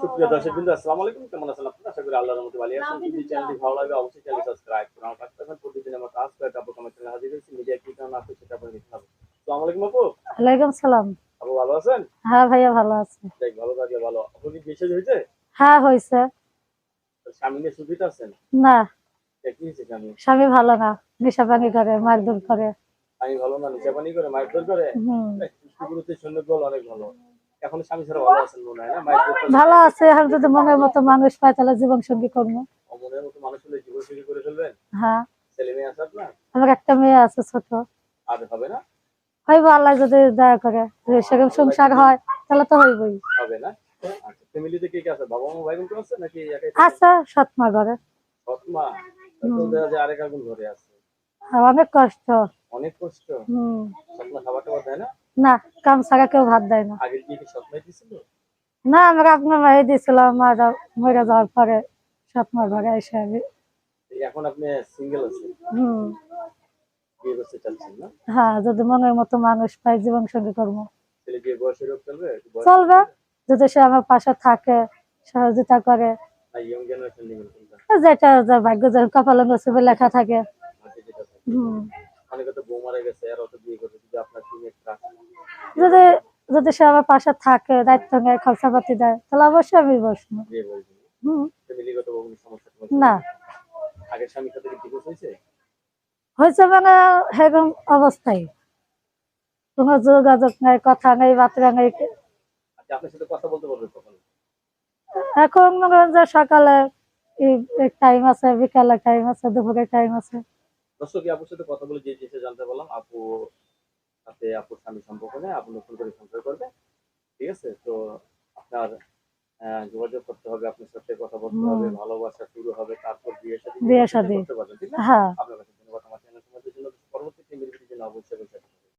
সুপ্রিয় দর্শক বিন্দু আসসালামু আলাইকুম। কেমন আছেন আপনারা? আশা করি আল্লাহর মধ্যে ভালো আছেন। যদি চ্যানেলটি ভালো লাগে অবশ্যই চ্যানেল সাবস্ক্রাইব করুন আমার পাশে থাকুন। প্রতিদিন আমার কাজ করে কাপড় কামার চ্যানেল হাজির হয়েছি। মিডিয়া কি কারণ আছে সেটা আপনারা দেখতে পাবেন আসসালামু আলাইকুম আপু। ওয়ালাইকুম সালাম। আপু ভালো আছেন? হ্যাঁ ভাইয়া ভালো আছে। দেখ ভালো থাকলে ভালো। আপু কি মেসেজ হয়েছে? হ্যাঁ হয়েছে। স্বামী নিয়ে সুবিধা আছেন? না। দেখ কি হয়েছে স্বামী? স্বামী ভালো না। নেশা পানি করে মারধর করে। আমি ভালো না নিচা পানি করে মাইর করে? হুম। পুষ্টিগুলোতে সৈন্য বল অনেক ভালো। এখন স্বামী ছাড়া ভালো আছেন মনে হয় না? ভালো আছে আর যদি মনের মতো মানুষ পায় তাহলে জীবন সঙ্গী করব। মনের মতো মানুষ হলে জীবন শুরু করে ফেলবেন? হ্যাঁ। ছেলে মেয়ে আছে আপনার? আমার একটা মেয়ে আছে ছোট। আর হবে না? হইব আল্লাহ যদি দয়া করে। সেরকম সংসার হয় তাহলে তো হইবই। হবে না? আচ্ছা ফ্যামিলিতে কে কে আছে? বাবা মা ভাই বোন আছে নাকি একাই আছে সৎমা ঘরে। সৎমা? তারপর দেখা যায় আরেক আগুন ঘরে আছে? অনেক কষ্ট। অনেক কষ্ট? হম। সৎমা খাবার টাবার দেয় না? না কাম ছাড়া কেউ ভাত দেয় না। না আমরা আপনার মাই দিয়েছিলাম মারা মরে যাওয়ার পরে সৎমার ঘরে এসে আমি এখন আপনি সিঙ্গেল আছেন। হম। হ্যাঁ যদি মনের মতো মানুষ পাই জীবন সঙ্গী করব চলবে? যদি সে আমার পাশে থাকে সহযোগিতা করে। যেটা ভাগ্য কপালে লেখা থাকে। হম। অনেকে তো বউ মারা গেছে আর অত বিয়ে করবে যদি যদি সে আমার পাশে থাকে দায়িত্ব নেয় খরচা পাতি দেয় তাহলে অবশ্যই আমি বসবো। না। হয়েছে? মানে সেরকম অবস্থায়। কোনো যোগাযোগ নেই কথা নেই বার্তা নেই। আচ্ছা এখন মনে যে সকালে টাইম আছে বিকালে টাইম আছে দুপুরে টাইম আছে। দর্শক আপুর সাথে কথা বলে যে জানতে পারলাম আপু সাথে আপুর স্বামী সম্পর্ক নেই আপনি নতুন করে সংসার করবে। ঠিক আছে? তো আপনার আহ, যোগাযোগ করতে হবে আপনার সাথে কথা বলতে হবে ভালোবাসা শুরু হবে তারপর বিয়ে শাদী বিয়ে শাদী। করতে পারবেন ঠিক না? হ্যাঁ।